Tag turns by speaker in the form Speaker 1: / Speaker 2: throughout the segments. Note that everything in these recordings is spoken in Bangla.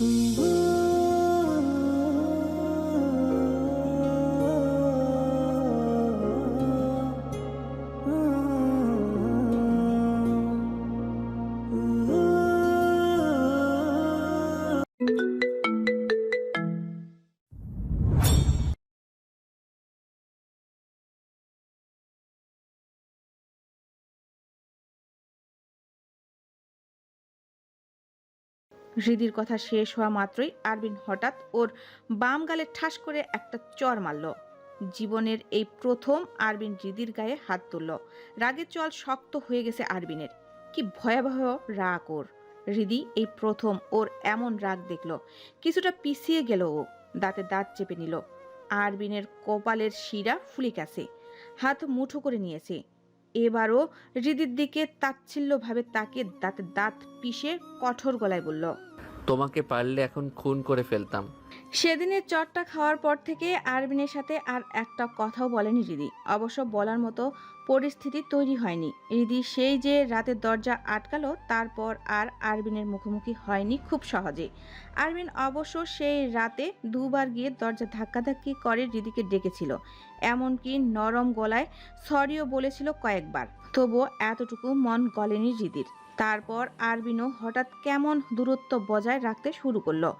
Speaker 1: Mm-hmm. হৃদির কথা শেষ হওয়া মাত্রই আরবিন হঠাৎ ওর বাম গালে ঠাস করে একটা চর মারল। জীবনের এই প্রথম আরবিন হৃদির গায়ে হাত তুলল। রাগের চল শক্ত হয়ে গেছে আরবিনের। কি ভয়াবহ রাগ ওর। হৃদি এই প্রথম ওর এমন রাগ দেখল। কিছুটা পিছিয়ে গেল ও, দাঁতে দাঁত চেপে নিল। আরবিনের কপালের শিরা ফুলে গেছে। হাত মুঠো করে নিয়েছে। এবারও হৃদির দিকে তাচ্ছিল্যভাবে তাকে দাঁতে দাঁত পিষে কঠোর গলায় বলল
Speaker 2: তোমাকে পারলে এখন খুন করে ফেলতাম।
Speaker 1: সেদিনের চটটা খাওয়ার পর থেকে আরবিনের সাথে আর একটা কথাও বলেনি রিদি। অবশ্য বলার মতো পরিস্থিতি তৈরি হয়নি। রিদি সেই যে রাতের দরজা আটকালো, তারপর আর আরবিনের মুখোমুখি হয়নি খুব সহজে। আরবিন অবশ্য সেই রাতে দুবার গিয়ে দরজা ধাক্কাধাক্কি করে রিদিকে ডেকেছিল। এমনকি নরম গলায় সরিও বলেছিল কয়েকবার। তবুও এতটুকু মন গলেনি রিদির। তারপর আরবিনও হঠাৎ কেমন দূরত্ব বজায় রাখতে শুরু করল।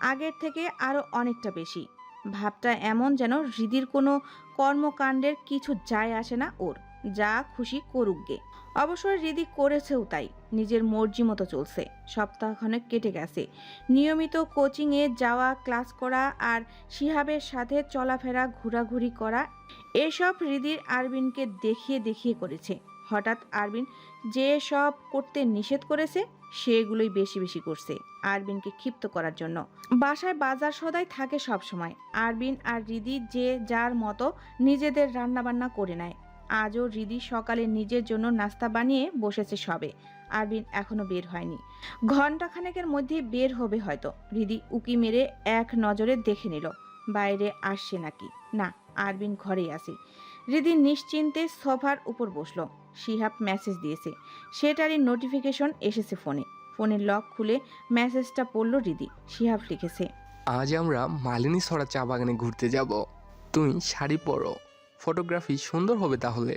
Speaker 1: আগের থেকে আরও অনেকটা বেশি। ভাবটা এমন যেন হৃদির কোনো কর্মকাণ্ডের কিছু যায় আসে না ওর। যা খুশি করুক গে। অবশ্য হৃদি করেছেও তাই। নিজের মর্জি মতো চলছে। সপ্তাহখানেক কেটে গেছে। নিয়মিত কোচিংয়ে যাওয়া, ক্লাস করা আর শিহাবের সাথে চলাফেরা, ঘোরাঘুরি করা, এসব হৃদির আরবিনকে দেখিয়ে দেখিয়ে করেছে। হঠাৎ আরবিন যে সব করতে নিষেধ করেছে, সেগুলোই বেশি বেশি করছে আরবিনকে ক্ষিপ্ত করার জন্য। বাসায় বাজার সদাই থাকে সব সময় আরবিন আর রিদি যে যার মতো নিজেদের রান্নাবান্না করে নেয়। আজও রিদি সকালে নিজের জন্য নাস্তা বানিয়ে বসেছে সবে। আরবিন এখনও বের হয়নি। ঘন্টাখানেকের মধ্যে বের হবে হয়তো। রিদি উকি মেরে এক নজরে দেখে নিল, বাইরে আসছে নাকি? না, আরবিন ঘরেই আছে। রিদি নিশ্চিন্তে সোফার উপর বসল। শিহাব মেসেজ দিয়েছে। সেটারই নোটিফিকেশন এসেছে ফোনে। ফোনের লক খুলে মেসেজটা পড়ল রিদি। শিহাব লিখেছে
Speaker 3: আজ আমরা মালিনী সরা চা বাগানে ঘুরতে যাব। তুমি শাড়ি পরো। ফটোগ্রাফি সুন্দর হবে তাহলে।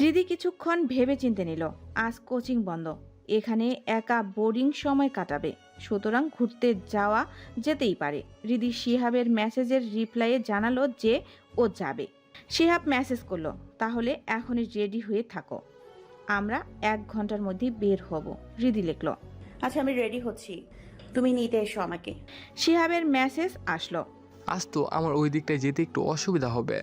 Speaker 1: রিদি কিছুক্ষণ ভেবে চিনতে নিল আজ কোচিং বন্ধ। এখানে একা বোরিং সময় কাটাবে। সুতরাং ঘুরতে যাওয়া যেতেই পারে। রিদি শিহাবের মেসেজের রিপ্লাইয়ে জানালো যে ও যাবে। শিহাব মেসেজ করল তাহলে এখনই রেডি হয়ে থাকো। আমরা এক ঘণ্টার মধ্যে বের হব। রিদি লিখলো
Speaker 4: আচ্ছা আমি রেডি হচ্ছি। তুমি নিতে এসো আমাকে।
Speaker 1: শিহাবের মেসেজ আসলো।
Speaker 3: আজ তো আমার ওই দিকটায় যেতে একটু অসুবিধা হবে।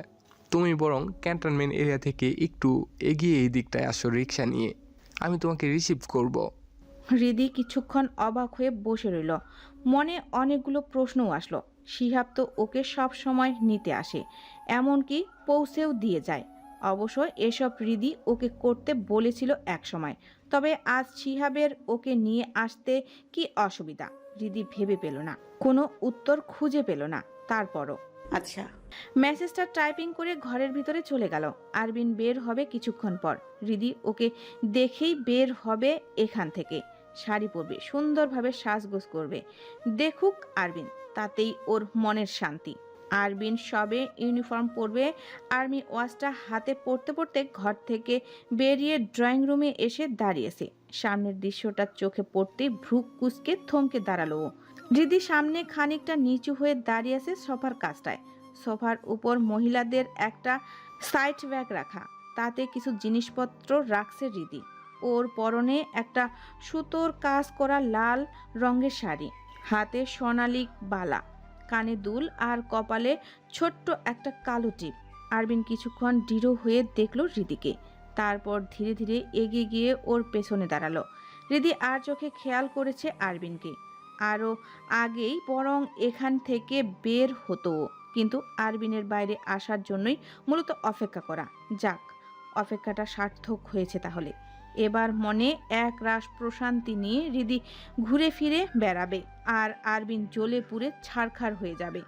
Speaker 3: তুমি বরং ক্যান্টনমেন্ট এরিয়া থেকে একটু এগিয়ে এই দিকটায় আসো রিক্সা নিয়ে। আমি তোমাকে রিসিভ করব।
Speaker 1: হৃদি কিছুক্ষণ অবাক হয়ে বসে রইল। মনে অনেকগুলো প্রশ্নও আসলো। শিহাব তো ওকে সব সময় নিতে আসে। এমনকি পৌঁছেও দিয়ে যায়। অবশ্য এসব হৃদি ওকে করতে বলেছিল এক সময় তবে আজ শিহাবের ওকে নিয়ে আসতে কি অসুবিধা? রিদি ভেবে পেল না কোনো উত্তর খুঁজে পেল না তারপরও।
Speaker 4: আচ্ছা।
Speaker 1: মেসেজটা টাইপিং করে ঘরের ভিতরে চলে গেল। আরবিন বের হবে কিছুক্ষণ পর। রিদি ওকে দেখেই বের হবে এখান থেকে। শাড়ি পরবে সুন্দরভাবে সাজগোজ করবে। দেখুক আরবিন তাতেই ওর মনের শান্তি। আরবিন সবে ইউনিফর্ম পরবে। আর্মি ওয়াচটা হাতে পড়তে পড়তে ঘর থেকে বেরিয়ে ড্রয়িং রুমে এসে দাঁড়িয়েছে। সামনের দৃশ্যটা চোখে পড়তেই ভ্রু কুচকে থমকে দাঁড়াল। রিদি সামনে খানিকটা নিচু হয়ে দাঁড়িয়েছে সোফার কাজটায় সোফার উপর মহিলাদের একটা সাইড ব্যাগ রাখা। তাতে কিছু জিনিসপত্র রাখছে রিদি ওর পরনে একটা সুতোর কাজ করা লাল রঙের শাড়ি। হাতে সোনালি বালা। কানে দুল আর কপালে ছোট্ট একটা কালো টিপ। আরবিন কিছুক্ষণ দৃঢ় হয়ে দেখল রিদিকে তারপর ধীরে ধীরে এগিয়ে গিয়ে ওর পেছনে দাঁড়াল। রিদি আর চোখে খেয়াল করেছে আরবিনকে। আরও আগেই বরং এখান থেকে বের হতো কিন্তু আরবিনের বাইরে আসার জন্যই মূলত অপেক্ষা করা। যাক, অপেক্ষাটা সার্থক হয়েছে তাহলে। এবার মনে এক রাস প্রশান্তি নিয়ে রিদি ঘুরে ফিরে বেড়াবে আর আরবিন জ্বলে পুড়ে ছাড়খাড় হয়ে যাবে।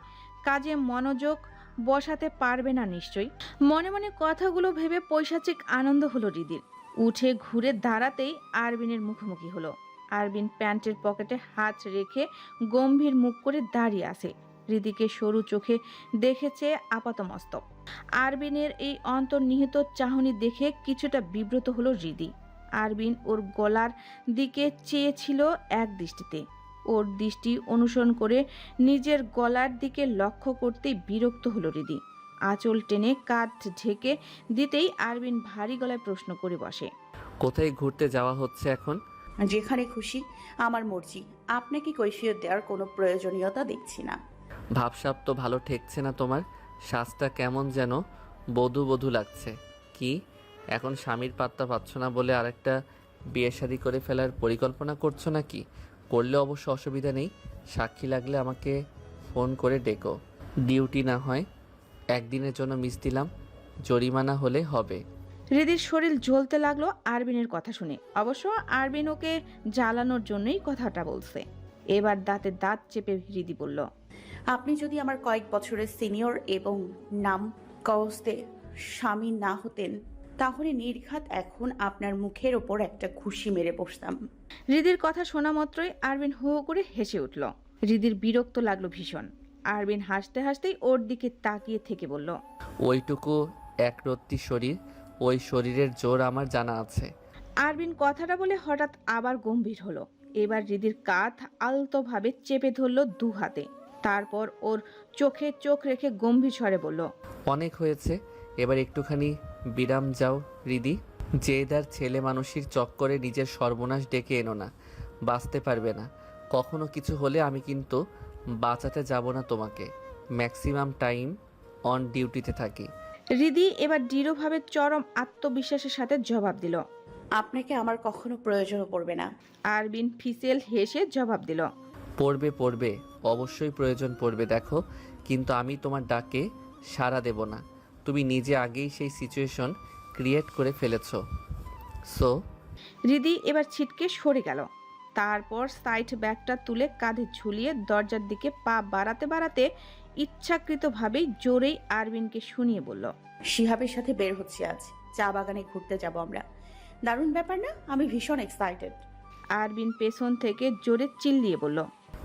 Speaker 1: কাজে মনোযোগ বসাতে পারবে না নিশ্চয়ই। মনে মনে কথাগুলো ভেবে পৈশাচিক আনন্দ হলো রিদির। উঠে ঘুরে দাঁড়াতেই আরবিনের মুখোমুখি হলো। আরবিন প্যান্টের পকেটে হাত রেখে গম্ভীর মুখ করে দাঁড়িয়ে আছে। হৃদিকে সরু চোখে দেখেছে আপাতমস্তক। আরবিনের এই অন্তর্নিহিত চাহনি দেখে কিছুটা বিব্রত হলো হৃদি আরবিন ওর গলার দিকে চেয়েছিল এক দৃষ্টিতে। ওর দৃষ্টি অনুসরণ করে নিজের গলার দিকে লক্ষ্য করতেই বিরক্ত হলো হৃদি আঁচল টেনে কাঠ ঢেকে দিতেই আরবিন ভারী গলায় প্রশ্ন করে বসে।
Speaker 2: কোথায় ঘুরতে যাওয়া হচ্ছে এখন?
Speaker 4: যেখানে খুশি আমার মর্জি। আপনাকে কৈফিয়ত দেওয়ার কোনো প্রয়োজনীয়তা দেখছি না।
Speaker 2: ভাবসাব তো ভালো ঠেকছে না তোমার? শ্বাসটা কেমন যেন বধু বধু লাগছে। কি? এখন স্বামীর পাত্তা পাচ্ছ না বলে আরেকটা বিয়ে শাদি করে ফেলার পরিকল্পনা করছ নাকি? করলে অবশ্য অসুবিধা নেই। সাক্ষী লাগলে আমাকে ফোন করে ডেকো। ডিউটি না হয় একদিনের জন্য মিস দিলাম। জরিমানা হলে হবে।
Speaker 1: হৃদির শরীর জ্বলতে লাগল আরবিনের কথা শুনে। অবশ্য আরবিন ওকে জ্বালানোর জন্যই কথাটা বলছে। এবার দাঁতে দাঁত চেপে হৃদি বলল
Speaker 4: আপনি যদি আমার কয়েক বছরের সিনিয়র এবং নাম কওস্তে স্বামী না হতেন তাহলে নির্ঘাত এখন আপনার মুখের ওপর একটা ঘুষি মেরে বসতাম।
Speaker 1: হৃদির কথা শোনা মাত্রই আরবিন হো হো করে হেসে উঠল। হৃদির বিরক্ত লাগল ভীষণ। আরবিন হাসতে হাসতেই ওর দিকে তাকিয়ে থেকে বলল
Speaker 2: ওইটুকু এক একরত্তি শরীর ওই শরীরের জোর আমার জানা আছে।
Speaker 1: আরবিন কথাটা বলে হঠাৎ আবার গম্ভীর হলো। এবার হৃদির কাঁধ আলতোভাবে চেপে ধরলো দু হাতে। তারপর ওর চোখে চোখ রেখে গম্ভীর স্বরে বলল
Speaker 2: অনেক হয়েছে এবার একটুখানি বিরাম যাও হৃদি জেদার ছেলে মানুষের চক্করে নিজের সর্বনাশ ডেকে এনো না বাঁচতে পারবে না। কখনো কিছু হলে আমি কিন্তু বাঁচাতে যাব না তোমাকে। ম্যাক্সিমাম টাইম অন ডিউটিতে থাকি।
Speaker 1: রিদি এবার দৃঢ়ভাবে চরম আত্মবিশ্বাসের সাথে জবাব দিল।
Speaker 4: আপনাকে আমার কখনো প্রয়োজনও পড়বে না।
Speaker 1: আরবিন ফিসেল হেসে জবাব দিল।
Speaker 2: পড়বে পড়বে অবশ্যই প্রয়োজন পড়বে দেখো। কিন্তু আমি তোমার ডাকে সাড়া দেব না। তুমি নিজে আগেই সেই সিচুয়েশন ক্রিয়েট করে ফেলেছো। সো
Speaker 1: হৃদি এবার ছিটকে সরে গেল। তারপর সাইড ব্যাগটা তুলে কাঁধে ঝুলিয়ে দরজার দিকে পা বাড়াতে বাড়াতে ইচ্ছাকৃতভাবেই জোরেই আরবিনকে শুনিয়ে বলল
Speaker 4: শিহাবের সাথে বের হচ্ছি আজ। চা বাগানে ঘুরতে যাব আমরা। দারুণ ব্যাপার না? আমি ভীষণ এক্সাইটেড
Speaker 1: আরবিন পেছন থেকে জোরে চিল্লিয়ে বলল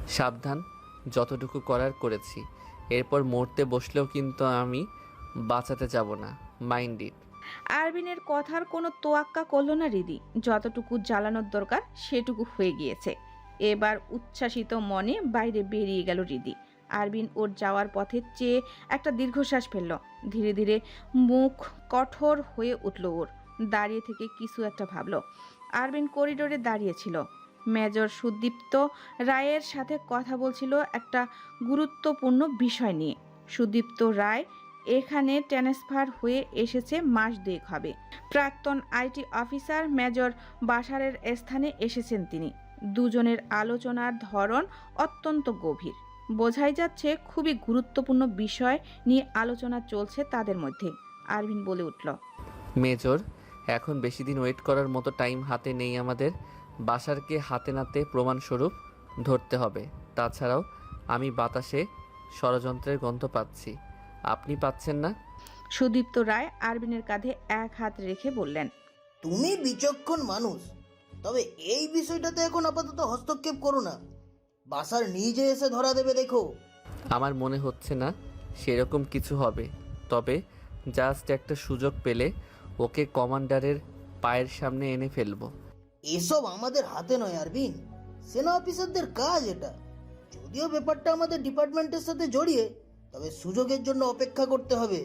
Speaker 2: সাবধান যতটুকু করার করেছি। এরপর মরতে বসলেও কিন্তু আমি বাঁচাতে যাব না, মাইন্ড ইট।
Speaker 1: আরবিনের কথার কোনো তোয়াক্কা করল না রিদি, যতটুকু জ্বালানোর দরকার সেটুকু হয়ে গিয়েছে। এবার উচ্ছ্বাসিত মনে বাইরে বেরিয়ে গেল রিদি। আরবিন ওর যাওয়ার পথে চেয়ে একটা দীর্ঘশ্বাস ফেলল। ধীরে ধীরে মুখ কঠোর হয়ে উঠল ওর। দাঁড়িয়ে থেকে কিছু একটা ভাবল। আরবিন করিডোরে দাঁড়িয়েছিল। মেজর সুদীপ্ত রায়ের সাথে কথা বলছিল একটা গুরুত্বপূর্ণ বিষয় নিয়ে। সুদীপ্ত রায় এখানে ট্রান্সফার হয়ে এসেছে মাস দুয়েক হবে। প্রাক্তন আইটি অফিসার মেজর বাসারের স্থানে এসেছেন তিনি। দুজনের আলোচনার ধরন অত্যন্ত গভীর। বোঝাই যাচ্ছে খুবই গুরুত্বপূর্ণ বিষয় নিয়ে আলোচনা চলছে তাদের মধ্যে। আরভিন বলে উঠল,
Speaker 2: মেজর, এখন বেশি দিন ওয়েট করার মতো টাইম হাতে নেই আমাদের। বাসারকে হাতে নাতে প্রমাণস্বরূপ ধরতে হবে। তাছাড়াও আমি বাতাসে ষড়যন্ত্রের গন্ধ পাচ্ছি। আপনি পাচ্ছেন না।
Speaker 1: সুদীপ্ত রায় আরবিনের কাঁধে এক হাত রেখে বললেন
Speaker 5: তুমি বিচক্ষণ মানুষ তবে এই বিষয়টাতে এখন আপাতত হস্তক্ষেপ করো না। বাসার নিজে এসে ধরা দেবে দেখো।
Speaker 2: আমার মনে হচ্ছে না সেরকম কিছু হবে তবে জাস্ট একটা সুযোগ পেলে ওকে কমান্ডারের পায়ের সামনে এনে ফেলব।
Speaker 5: এসব আমাদের হাতে নয় আরবিন। সেনা অফিসারদের কাজ এটা। যদিও ব্যাপারটা আমাদের ডিপার্টমেন্টের সাথে জড়িয়ে তবে সুযোগের জন্য অপেক্ষা করতে হবে।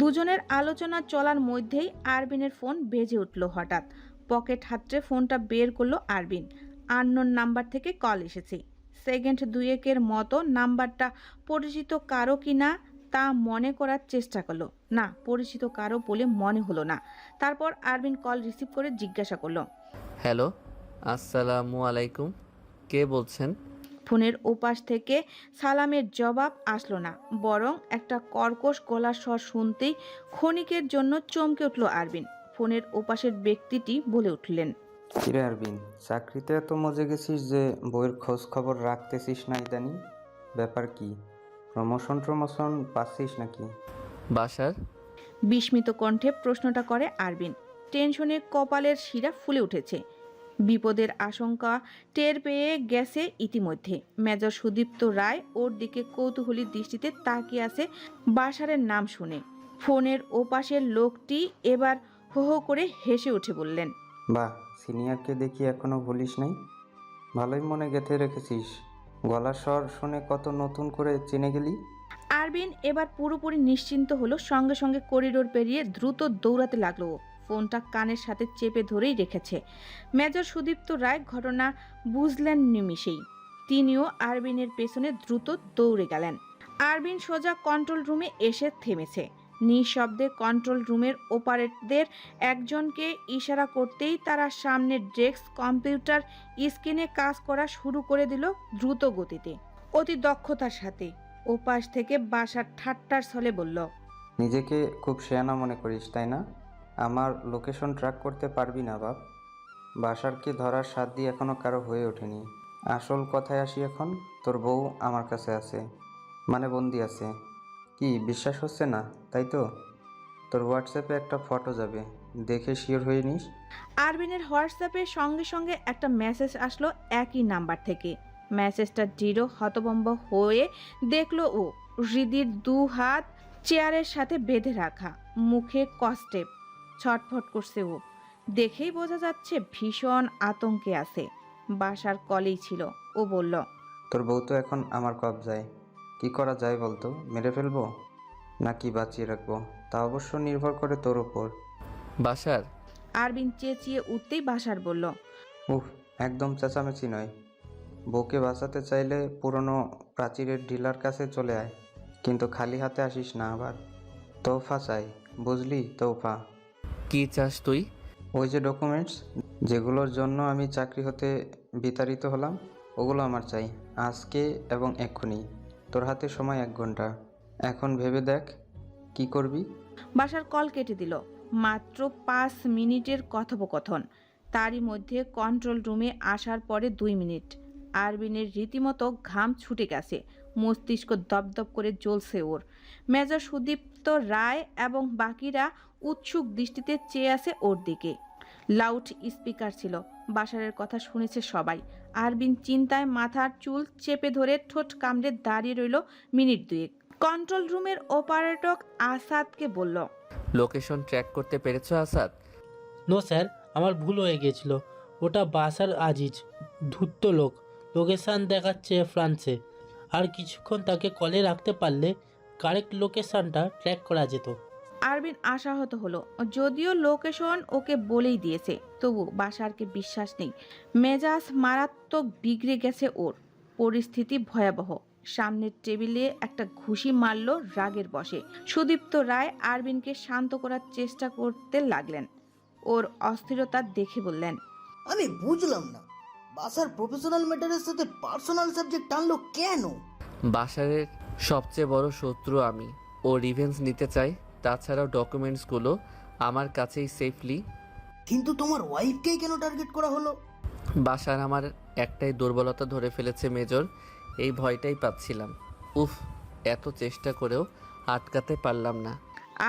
Speaker 1: দুজনের আলোচনা চলার মধ্যেই আরবিনের ফোন বেজে উঠল হঠাৎ। পকেট হাতড়ে ফোনটা বের করল আরবিন। আননোন নাম্বার থেকে কল এসেছে। সেকেন্ড দুয়েকের মতো নাম্বারটা পরিচিত কারও কি না তা মনে করার চেষ্টা করল। না পরিচিত কারও বলে মনে হলো না। তারপর আরবিন কল রিসিভ করে জিজ্ঞাসা করল
Speaker 2: হ্যালো আসসালামু আলাইকুম। কে বলছেন?
Speaker 1: ফোনের ওপাশ থেকে সালামের জবাব আসলো না বরং একটা কর্কশ গলার স্বর শুনতেই ক্ষণিকের জন্য চমকে উঠল আরবিন। ফোনের ওপাশের ব্যক্তিটি বলে উঠলেন
Speaker 6: কিরে আরবিন চাকরিতে এত মজে গেছিস যে বইয়ের খোঁজ খবর রাখতেছিস না ইদানি? ব্যাপার কি প্রমোশন ট্রমোশন পাচ্ছিস নাকি?
Speaker 2: বাসার?
Speaker 1: বিস্মিত কণ্ঠে প্রশ্নটা করে আরবিন। টেনশনে কপালের শিরা ফুলে উঠেছে। বিপদের আশঙ্কা টের পেয়ে গেছে ইতিমধ্যে। মেজর সুদীপ্ত রায় ওর দিকে কৌতূহলী দৃষ্টিতে তাকিয়ে আছে বাসারের নাম শুনে। ফোনের ওপাশের লোকটি এবার হো হো করে হেসে উঠে বললেন
Speaker 6: বাহ সিনিয়রকে দেখি এখনও ভুলিস নাই। ভালোই মনে গেঁথে রেখেছিস। গলার স্বর শুনে কত নতুন করে চিনে গেলি?
Speaker 1: আরবিন এবার পুরোপুরি নিশ্চিন্ত হলো সঙ্গে সঙ্গে করিডোর পেরিয়ে দ্রুত দৌড়াতে লাগল। ফোনটা কানের সাথে চেপে ধরেই রেখেছে। মেজর সুদীপ্ত রায় ঘটনা বুঝলেন নিমিষেই। তিনিও আরবিনের পেছনে দ্রুত দৌড়ে গেলেন। আরবিন সোজা কন্ট্রোল রুমে এসে থেমেছে। নিঃশব্দে কন্ট্রোল রুমের ওপারেটদের একজনকে ইশারা করতেই তারা সামনের ডেস্ক কম্পিউটার স্ক্রিনে কাজ করা শুরু করে দিল দ্রুত গতিতে। অতি দক্ষতার সাথে ওপাশ থেকে বাসার ঠাট্টার ছলে বলল,
Speaker 6: নিজেকে খুব শেয়ানা মনে করিস, তাই না? আমার লোকেশন ট্র্যাক করতে পারবি না, বাপ। বাসারকে ধরার সাথ দিয়ে এখনও কারও হয়ে ওঠেনি। আসল কথায় আসি এখন, তোর বউ আমার কাছে আছে মানে বন্দি আছে। কি, বিশ্বাস হচ্ছে না? তাই তো? তোর হোয়াটসঅ্যাপে একটা ফটো যাবে, দেখে শিওর হয়ে নিস।
Speaker 1: আরবিনের হোয়াটসঅ্যাপে সঙ্গে সঙ্গে একটা মেসেজ আসলো একই নাম্বার থেকে। মেসেজটা দৃঢ় হতবম্ব হয়ে দেখল ও, হৃদির দু হাত চেয়ারের সাথে বেঁধে রাখা, মুখে কষ্টে ছটফট করছে ও। দেখেই বোঝা যাচ্ছে ভীষণ আতঙ্কে আছে। বাসার কলেই ছিল। ও বলল
Speaker 6: তোর বউ তো এখন আমার কবজায়। কি করা যায় বলতো? মেরে ফেলব? নাকি বাঁচিয়ে রাখব? তা অবশ্য নির্ভর করে তোর ওপর
Speaker 2: বাসার?
Speaker 1: আরবিন চেঁচিয়ে উঠতেই বাসার বলল
Speaker 6: উফ একদম চেঁচামেচি নয়। বউকে বাঁচাতে চাইলে পুরনো প্রাচীরের ঢিলার কাছে চলে আয়। কিন্তু খালি হাতে আসিস না আবার। তোফা চাই বুঝলি তোফা?
Speaker 2: কি চাস তুই?
Speaker 6: ওই যে ডকুমেন্টস যেগুলোর জন্য আমি চাকরি হতে বিতাড়িত হলাম ওগুলো আমার চাই। আজকে এবং এক্ষুনি। তোর হাতে সময় এক ঘণ্টা। এখন ভেবে দেখ কি করবি?
Speaker 1: বাসার কল কেটে দিল। মাত্র পাঁচ মিনিটের কথোপকথন। তারই মধ্যে কন্ট্রোল রুমে আসার পরে দুই মিনিট। আরবিনের রীতিমতো ঘাম ছুটে গেছে। মস্তিষ্ক দপদপ করে জ্বলছে ওর। মেজর সুদীপ্ত রায় এবং বাকিরা উৎসুক দৃষ্টিতে চেয়ে আছে ওর দিকে। লাউড স্পিকার ছিল। বাসারের কথা শুনেছে সবাই। আরবিন চিন্তায় মাথার চুল চেপে ধরে ঠোঁট কামড়ে দাঁড়িয়ে রইল মিনিট দুয়েক। কন্ট্রোল রুমের অপারেটক আসাদকে বলল
Speaker 2: লোকেশন ট্র্যাক করতে পেরেছ আসাদ?
Speaker 7: নো স্যার আমার ভুল হয়ে গিয়েছিল। ওটা বাসার আজিজ ধূর্ত লোক। লোকেশান দেখাচ্ছে ফ্রান্সে আর কিছুক্ষণ তাকে কলে রাখতে পারলে কারেক্ট লোকেশানটা ট্র্যাক করা যেত।
Speaker 1: আরবিন আশাহত হলো। যদিও লোকেশন ওকে বলেই দিয়েছে তবু বাসারকে বিশ্বাস নেই। মেজাজ মারাত্মক বিগড়ে গেছে ওর। পরিস্থিতি ভয়াবহ। সামনের টেবিলে একটা ঘুষি মারল রাগের বসে সুদীপ্ত রায় আরবিনকে শান্ত করার চেষ্টা করতে লাগলেন। ওর অস্থিরতা দেখে বললেন
Speaker 5: আমি বুঝলাম না। বাসার প্রফেশনাল ম্যাটারের সাথে পার্সোনাল সাবজেক্ট টানলো কেন?
Speaker 2: বাসারের সবচেয়ে বড় শত্রু আমি। ও রিভেন্স নিতে চাই তাছাড়াও ডকুমেন্টসগুলো আমার কাছেই সেফলি
Speaker 5: কিন্তু তোমার ওয়াইফকেই কেন টার্গেট করা হলো?
Speaker 2: বাসার আমার একটাই দুর্বলতা ধরে ফেলেছে মেজর এই ভয়টাই পাচ্ছিলাম। উফ এত চেষ্টা করেও আটকাতে পারলাম না।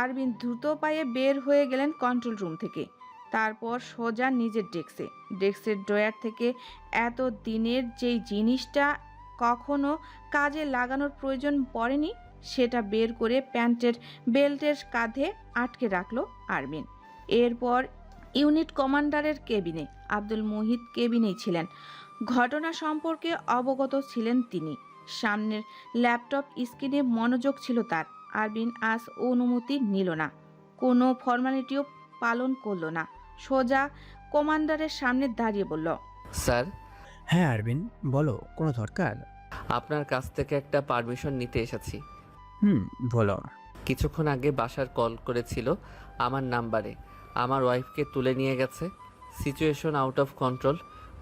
Speaker 1: আরবিন দ্রুত পায়ে বের হয়ে গেলেন কন্ট্রোল রুম থেকে। তারপর সোজা নিজের ডেস্কে। ডেস্কের ড্রয়ার থেকে এত দিনের যেই জিনিসটা কখনো কাজে লাগানোর প্রয়োজন পড়েনি সেটা বের করে প্যান্টের বেল্টের কাঁধে আটকে রাখল আরবিন এরপর ইউনিট কমান্ডারের কেবিনে আব্দুল মুহিত কেবিনেই ছিলেন। ঘটনা সম্পর্কে অবগত ছিলেন তিনি। সামনের ল্যাপটপ স্ক্রিনে মনোযোগ ছিল তার। আরবিন আজ অনুমতি নিল না। কোনো ফর্মালিটিও পালন করল না। সোজা কমান্ডারের সামনে দাঁড়িয়ে বলল
Speaker 2: স্যার?
Speaker 8: হ্যাঁ আরবিন বলো কোনো দরকার?
Speaker 2: আপনার কাছ থেকে একটা পারমিশন নিতে এসেছি।
Speaker 8: হুম বলো
Speaker 2: কিছুক্ষণ আগে বাসার কল করেছিল আমার নাম্বারে। আমার ওয়াইফকে তুলে নিয়ে গেছে। Situation out of control.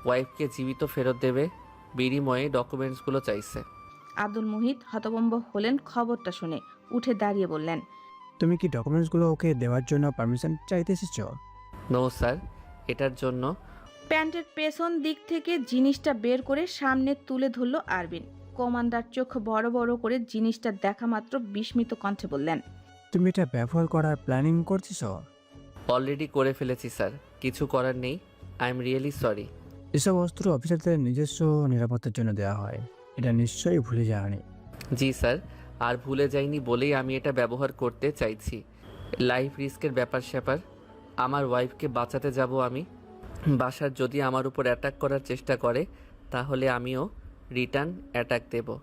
Speaker 2: ওয়াইফকে জীবিত ফেরত দেবে। বিনিময়ে ডকুমেন্টসগুলো চাইছে।
Speaker 1: আব্দুল মুহিত হতভম্ব হলেন খবরটা শুনে। উঠে দাঁড়িয়ে বললেন
Speaker 8: তুমি কি ডকুমেন্টসগুলো ওকে দেওয়ার জন্য পারমিশন চাইতে এসেছ?
Speaker 2: No sir. এটার জন্য
Speaker 1: প্যান্টের পেছন দিক থেকে জিনিসটা বের করে সামনে তুলে ধরল আরবিন। কমান্ডার চোখ বড় বড় করে জিনিসটা দেখা মাত্র বিস্মিত কণ্ঠে বললেন
Speaker 8: তুমি এটা ব্যবহার করার প্ল্যানিং করছিস?
Speaker 2: অলরেডি করে ফেলেছি স্যার। কিছু করার নেই। আই এম রিয়েলি সরি
Speaker 8: এসব অস্ত্র অফিসারদের নিজস্ব নিরাপত্তার জন্য দেওয়া হয়। এটা নিশ্চয়ই ভুলে যাওনি।
Speaker 2: জি স্যার। আর ভুলে যাইনি বলেই আমি এটা ব্যবহার করতে চাইছি। লাইফ রিস্কের ব্যাপার স্যাপার। আমার ওয়াইফকে বাঁচাতে যাব আমি। বাসার যদি আমার উপর অ্যাটাক করার চেষ্টা করে তাহলে আমিও রিটার্ন অ্যাটাক দেব।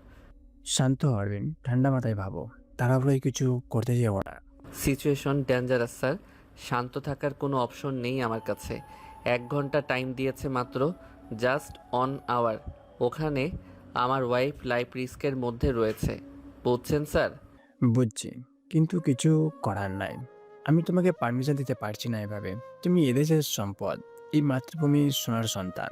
Speaker 8: শান্ত হারবিন ঠান্ডা মাথায় ভাবো। তাড়াহুড়োই কিছু করতে যাব না।
Speaker 2: Situation dangerous sir. শান্ত থাকার কোনো অপশন নেই আমার কাছে। এক ঘণ্টা টাইম দিয়েছে মাত্র জাস্ট অন আওয়ার। ওখানে আমার ওয়াইফ লাইফ রিস্কের মধ্যে রয়েছে। বুঝছেন স্যার?
Speaker 8: বুঝছি। কিন্তু কিছু করার নাই। আমি তোমাকে পারমিশন দিতে পারছি না এভাবে। তুমি এদেশের সম্পদ। এই মাতৃভূমির সোনার সন্তান।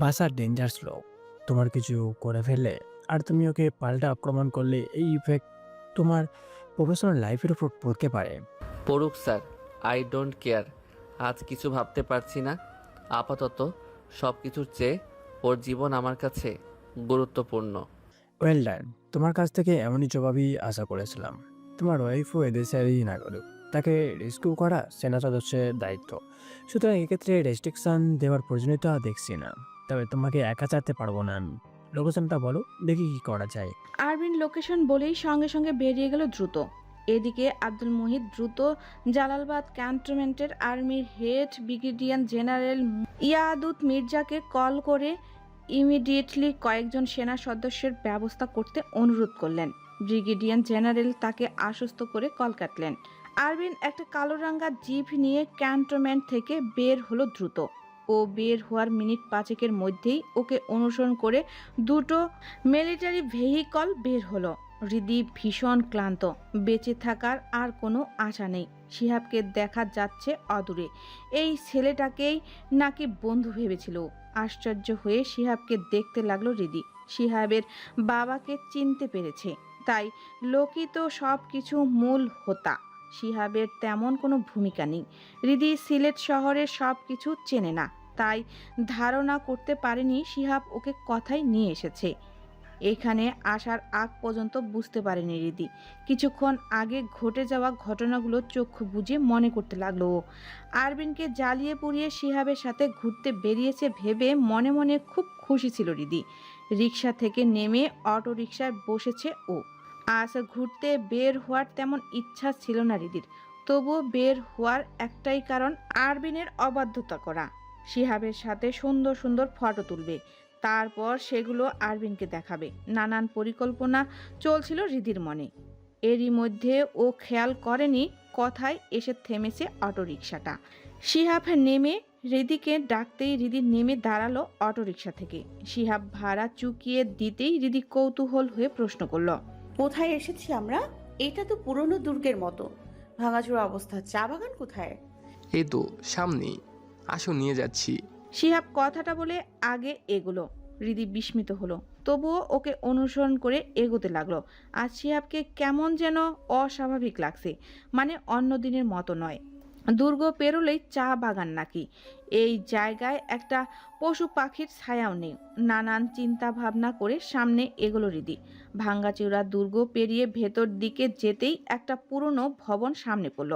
Speaker 8: ভাষা ডেঞ্জার্স লোক। তোমার কিছু করে ফেলে আর তুমি ওকে পাল্টা আক্রমণ করলে এই ইফেক্ট তোমার প্রফেশনাল লাইফের উপর পড়তে পারে।
Speaker 2: পড়ুক স্যার আই ডোন্ট কেয়ার আজ কিছু ভাবতে পারছি না। আপাতত সব কিছুর চেয়ে ওর জীবন আমার কাছে গুরুত্বপূর্ণ।
Speaker 8: ওয়েল ডান তোমার কাছ থেকে এমনই জবাবই আশা করেছিলাম। তোমার ওয়াইফও এদেশেরই নাগরিক তাকে রেস্কিউ করা সেনা সদস্যের দায়িত্ব। সুতরাং এক্ষেত্রে রেস্ট্রিকশন দেওয়ার প্রয়োজনীয়তা দেখছি না। তবে তোমাকে একা চাতে পারব না আমি। লোকেশনটা বলো, দেখি কি করা যায়।
Speaker 1: আরবিন লোকেশন বলেই সঙ্গে সঙ্গে বেরিয়ে গেল দ্রুত। এদিকে আব্দুল মুহিত দ্রুত জালালবাদ ক্যান্টনমেন্টের আর্মির হেড ব্রিগেডিয়ার জেনারেল ইয়াদুত মির্জাকে কল করে ইমিডিয়েটলি কয়েকজন সেনা সদস্যের ব্যবস্থা করতে অনুরোধ করলেন। ব্রিগেডিয়ার জেনারেল তাকে আশ্বস্ত করে কল কাটলেন। আরবিন একটা কালো রাঙ্গা জিপ নিয়ে ক্যান্টনমেন্ট থেকে বের হলো দ্রুত। ও বের হওয়ার মিনিট পাঁচেকের মধ্যেই ওকে অনুসরণ করে দুটো মিলিটারি ভেহিকল বের হলো। হৃদি ভীষণ ক্লান্ত, বেঁচে থাকার আর কোনো আশা নেই। শিহাবকে দেখা যাচ্ছে অদূরে। এই ছেলেটাকেই নাকি বন্ধু ভেবেছিল। আশ্চর্য হয়ে শিহাবকে দেখতে লাগল হৃদি। শিহাবের বাবাকে চিনতে পেরেছে। তাই লোকিত সব কিছু মূল হোতা। শিহাবের তেমন কোনো ভূমিকা নেই। হৃদি সিলেট শহরের সব কিছু চেনে না। তাই ধারণা করতে পারেনি শিহাব, ওকে কথাই নিয়ে এসেছে। এখানে আসার আগ পর্যন্ত বুঝতে পারেনি রীতি কিছুক্ষণ আগে ঘটে যাওয়া ঘটনাগুলো চক্ষু বুঝে মনে করতে লাগল আরবিনকে জ্বালিয়ে পুড়িয়ে শিহাবের সাথে ঘুরতে বেরিয়েছে ভেবে মনে মনে খুব খুশি ছিল রিদি। রিক্সা থেকে নেমে অটো রিক্সায় বসেছে ও। আজ ঘুরতে বের হওয়ার তেমন ইচ্ছা ছিল না রিদির। তবুও বের হওয়ার একটাই কারণ আরবিনের অবাধ্যতা করা। শিহাবের সাথে সুন্দর সুন্দর ফটো তুলবে। তারপর সেগুলো আরবিনকে দেখাবে। নানান পরিকল্পনা চলছিল রিদির মনে। এরই মধ্যে ও খেয়াল করেনি কথায় এসে থেমেছে অটোরিকশাটা। শিহাব নেমে রিদিকে ডাকতেই রিদি নেমে দাঁড়াল অটোরিকশা থেকে। শিহাব ভাড়া চুকিয়ে দিতেই রিদি কৌতূহল হয়ে প্রশ্ন করল
Speaker 4: কোথায় এসেছি আমরা? এটা তো পুরনো দুর্গের মতো। ভাঙাচোরা অবস্থা চা বাগান কোথায়?
Speaker 3: এই তো সামনেই। আসো নিয়ে যাচ্ছি।
Speaker 1: শিহাব কথাটা বলে আগে এগোলো। হৃদি বিস্মিত হলো। তবুও ওকে অনুসরণ করে এগোতে লাগল। আজ শিহাবকে কেমন যেন অস্বাভাবিক লাগছে। মানে অন্য দিনের মতো নয়। দুর্গ পেরোলেই চা বাগান নাকি। এই জায়গায় একটা পশু পাখির ছায়াও নেই। নানান চিন্তা ভাবনা করে সামনে এগোলো হৃদি ভাঙ্গাচুরা দুর্গ পেরিয়ে ভেতর দিকে যেতেই একটা পুরনো ভবন সামনে পড়ল।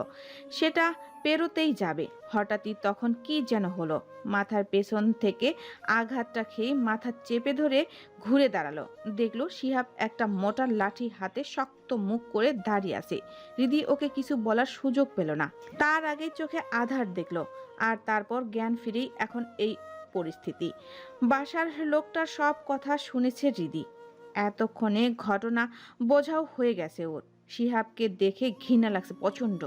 Speaker 1: সেটা পেরোতেই যাবে। হঠাৎই তখন কি যেন হলো। মাথার পেছন থেকে আঘাতটা খেয়ে মাথা চেপে ধরে ঘুরে দাঁড়াল। দেখল শিহাব একটা মোটা লাঠি হাতে শক্ত মুখ করে দাঁড়িয়ে আছে। রিদি ওকে কিছু বলার সুযোগ পেল না। তার আগে চোখে আধার দেখল আর তারপর জ্ঞান ফিরেই এখন এই পরিস্থিতি। বাসার লোকটার সব কথা শুনেছে রিদি। এতক্ষণে ঘটনা বোঝাও হয়ে গেছে ওর। শিহাবকে দেখে ঘৃণা লাগছে প্রচণ্ড।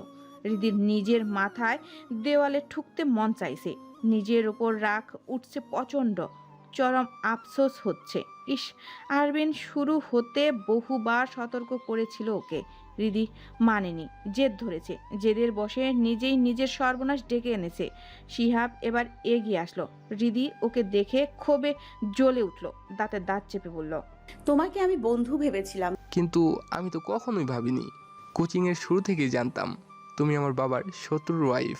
Speaker 1: হৃদির নিজের মাথায় দেওয়ালে ঠুকতে মন চাইছে। নিজের ওপর রাগ উঠছে প্রচণ্ড চরম আফসোস হচ্ছে। ইস আরবিন শুরু হতে বহুবার সতর্ক করেছিল ওকে। হৃদি মানেনি জেদ ধরেছে। জেদের বসে নিজেই নিজের সর্বনাশ ডেকে এনেছে। শিহাব এবার এগিয়ে আসলো। রিদি ওকে দেখে ক্ষোভে জ্বলে উঠল দাঁতে দাঁত চেপে বলল
Speaker 4: তোমাকে আমি বন্ধু ভেবেছিলাম।
Speaker 3: কিন্তু আমি তো কখনোই ভাবিনি। কোচিংয়ের শুরু থেকেই জানতাম তুমি আমার বাবার শত্রুর ওয়াইফ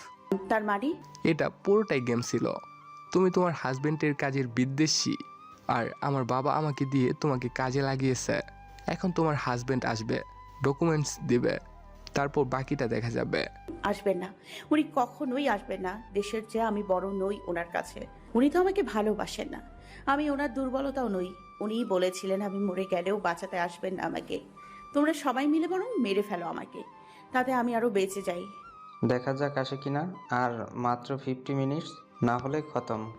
Speaker 4: তার মানে?
Speaker 3: এটা পুরোটাই গেম ছিল। তুমি তোমার হাজবেন্ডের কাজের বিদ্বেষী। আর আমার বাবা আমাকে দিয়ে তোমাকে কাজে লাগিয়েছে। এখন তোমার হাজবেন্ড আসবে ডকুমেন্টস দিবে তারপর বাকিটা দেখা যাবে।
Speaker 4: আসবেন না। উনি কখনোই আসবেন না। দেশের চেয়ে আমি বড় নই ওনার কাছে। উনি তো আমাকে ভালোবাসেন না। আমি ওনার দুর্বলতাও নই। উনিই বলেছিলেন আমি মরে গেলেও বাঁচাতে আসবেন না আমাকে। তোমরা সবাই মিলে বরং মেরে ফেলো আমাকে। তাতে আমি আরও বেঁচে যাই।
Speaker 6: দেখা যাক আসে কিনা। আর মাত্র ফিফটি মিনিটস না হলে খতম।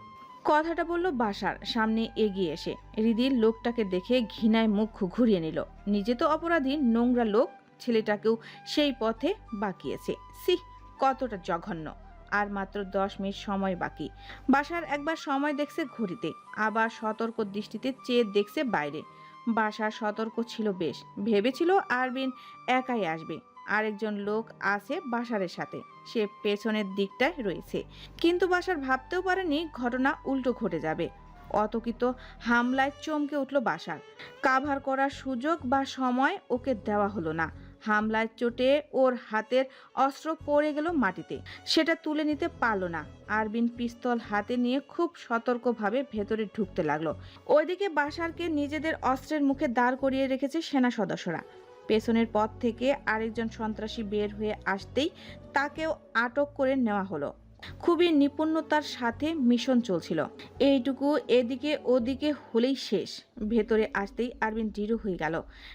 Speaker 1: কথাটা বলল বাসার সামনে এগিয়ে এসে। হৃদির লোকটাকে দেখে ঘৃণায় মুখ ঘুরিয়ে নিল। নিজে তো অপরাধী নোংরা লোক ছেলেটাকেও সেই পথে বাকিয়েছে। সি কতটা জঘন্য। আর মাত্র দশ মিনিট সময় বাকি। বাসার একবার সময় দেখছে ঘড়িতে। আবার সতর্ক দৃষ্টিতে চেয়ে দেখছে বাইরে। বাসার সতর্ক ছিল বেশ। ভেবেছিল আরবিন একাই আসবে। আরেকজন লোক আছে বাসারের সাথে। সে পেছনের দিকটায় রয়েছে। কিন্তু বাসার ভাবতেও পারেনি ঘটনা উল্টো ঘটে যাবে। অতকিত হামলায় চমকে উঠল বাসার। কাভার করার সুযোগ বা সময় ওকে দেওয়া হলো না। হামলায় চোটে ওর হাতের অস্ত্র পড়ে গেল মাটিতে। সেটা তুলে নিতে পারল না। আরবিন পিস্তল হাতে নিয়ে খুব সতর্কভাবে ভেতরে ঢুকতে লাগল। ওইদিকে বাসারকে নিজেদের অস্ত্রের মুখে দাঁড় করিয়ে রেখেছে সেনা সদস্যরা। পেছনের পথ থেকে আরেকজন সন্ত্রাসী বের হয়ে আসতেই তাকেও আটক করে নেওয়া হলো। খুবই নিপুণতার সাথে মিশন চলছিল। এইটুকু এদিকে ওদিকে হলেই শেষ। ভেতরে আসতেই আরবিন দৃঢ় হয়ে গেল।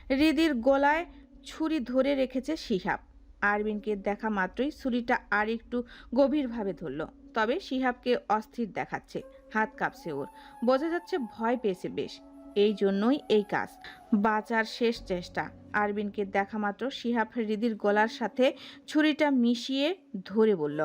Speaker 1: হৃদির গলায় ছুরি ধরে রেখেছে শিহাব। আরবিনকে দেখা মাত্রই ছুরিটা আর একটু গভীরভাবে ধরল, তবে শিহাবকে অস্থির দেখাচ্ছে। হাত কাঁপছে ওর। বোঝা যাচ্ছে ভয় পেয়েছে বেশ। এই জন্যই এই কাজ। বাঁচার শেষ চেষ্টা। আরবিনকে দেখা মাত্র শিহাব হৃদির গলার সাথে ছুরিটা মিশিয়ে ধরে বলল